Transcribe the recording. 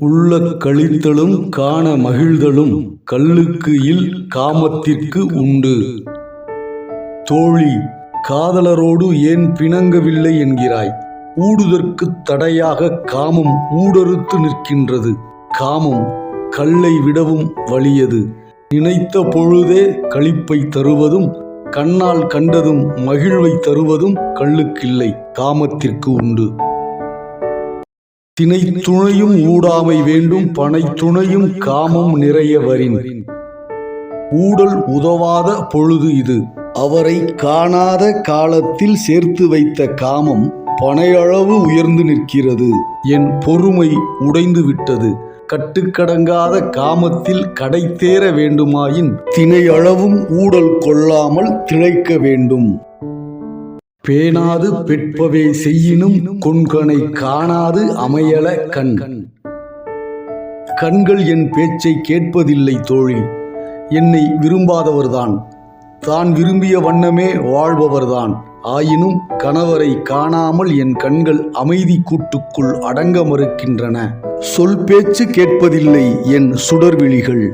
உள்ள கழித்தலும் காண மகிழ்தலும் கல்லுக்கு இல் காமத்திற்கு உண்டு. தோழி காதலரோடு ஏன் பிணங்கவில்லை என்கிறாய்? ஊடுதற்குத் தடையாக காமம் ஊடறுத்து நிற்கின்றது. காமம் கல்லை விடவும் வலியது. நினைத்த பொழுதே களிப்பை தருவதும் கண்ணால் கண்டதும் மகிழ்வை தருவதும் கல்லுக்கில்லை காமத்திற்கு உண்டு. தினை துணையும் ஊடாமை வேண்டும் பனை துணையும் காமம் நிறைய வரின். ஊடல் உதவாத பொழுது இது. அவரை காணாத காலத்தில் சேர்த்து வைத்த காமம் பனையளவு உயர்ந்து நிற்கிறது. என் பொறுமை உடைந்து விட்டது. கட்டுக்கடங்காத காமத்தில் கடை தேர வேண்டுமாயின் தினையளவும் ஊடல் கொள்ளாமல் திளைக்க வேண்டும். பேணாது பெட்பவே செய்யினும் கொண்கனை காணாது அமையல கண். கண்கள் என் பேச்சை கேட்பதில்லை தோழி என்னை விரும்பாதவர்தான். தான் விரும்பிய வண்ணமே வாழ்பவர்தான். ஆயினும் கணவரை காணாமல் என் கண்கள் அமைதி கூட்டுக்குள் அடங்க மறுக்கின்றன. சொல் பேச்சு கேட்பதில்லை என் சுடர்விழிகள்.